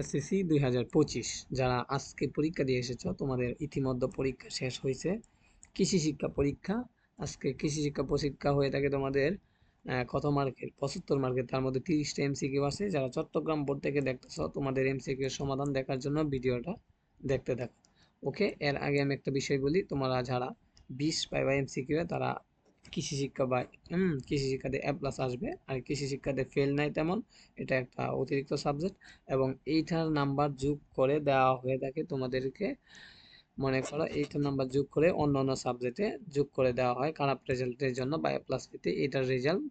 SSC দুই হাজার পঁচিশ। যারা আজকে পরীক্ষা দিয়ে এসেছ, তোমাদের ইতিমধ্যে পরীক্ষা শেষ হয়েছে কৃষি শিক্ষা পরীক্ষা। আজকে কৃষি শিক্ষা পরীক্ষা হয়ে থাকে তোমাদের কত মার্কের? পঁচাত্তর মার্কের। তার মধ্যে তিরিশটা এমসিকিউ আছে। যারা চট্টগ্রাম বোর্ড থেকে দেখতেছ, তোমাদের এমসিকিউ সমাধান দেখার জন্য ভিডিওটা দেখতে থাকো। ওকে, এর আগে আমি একটা বিষয় বলি, তোমরা যারা বিশ পাইবা এমসিকিউ তারা কৃষি শিক্ষা বা কৃষি শিক্ষাতে এ প্লাস আসবে। আর কৃষি শিক্ষাতে ফেল নাই তেমন, এটা একটা অতিরিক্ত সাবজেক্ট এবং এইটার নাম্বার যোগ করে দেওয়া হয়ে থাকে তোমাদেরকে মনে করো এইটার নাম্বার যোগ করে অন্য অন্য সাবজেক্টে যোগ করে দেওয়া হয় খারাপ রেজাল্টের জন্য বা এ প্লাস পেতে এটার রেজাল্ট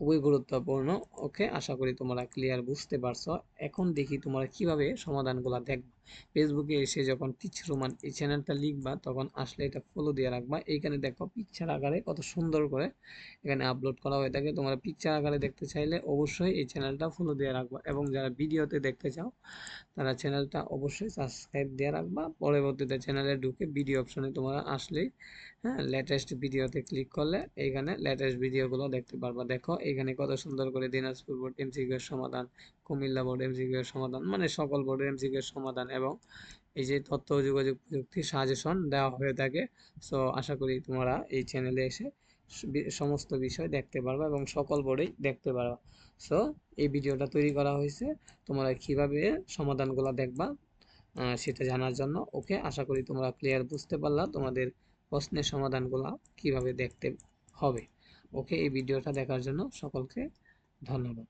খুবই গুরুত্বপূর্ণ। ওকে, আশা করি তোমরা ক্লিয়ার বুঝতে পারছ। এখন দেখি তোমরা কীভাবে সমাধানগুলো দেখবা। ফেসবুকে এসে যখন টিচার রোমান এই চ্যানেলটা লিখবা, তখন আসলে এটা ফলো দিয়ে রাখবা। এইখানে দেখো পিকচার আকারে কত সুন্দর করে এখানে আপলোড করা হয়ে থাকে। তোমরা পিকচার আকারে দেখতে চাইলে অবশ্যই এই চ্যানেলটা ফলো দিয়ে রাখবা এবং যারা ভিডিওতে দেখতে চাও, তারা চ্যানেলটা অবশ্যই সাবস্ক্রাইব দিয়ে রাখবা। পরবর্তীতে চ্যানেলে ঢুকে ভিডিও অপশনে তোমরা আসলেই হ্যাঁ লেটেস্ট ভিডিওতে ক্লিক করলে এইখানে লেটেস্ট ভিডিওগুলো দেখতে পারবা। দেখো এখানে কত সুন্দর করে দিনাজপুর বোর্ড এমসিকিউ সমাধান, কুমিল্লা বোর্ড এমসিকিউ সমাধান মানে সকল বোর্ডের এমসিকিউ সমাধান এবং এই যে তথ্য, যোগাযোগ প্রযুক্তি সাজেশন দেওয়া হয়ে থাকে। সো আশা করি তোমরা এই চ্যানেলে এসে সমস্ত বিষয় দেখতে পারবা এবং সকল বোর্ডেই দেখতে পারবা। সো এই ভিডিওটা তৈরি করা হয়েছে। তোমরা কীভাবে সমাধানগুলো দেখবা সেটা জানার জন্য। ওকে আশা করি তোমরা ক্লিয়ার বুঝতে পারলা। তোমাদের প্রশ্নের সমাধানগুলো কীভাবে দেখতে হবে। ওকে এই ভিডিওটা দেখার জন্য সকলকে ধন্যবাদ।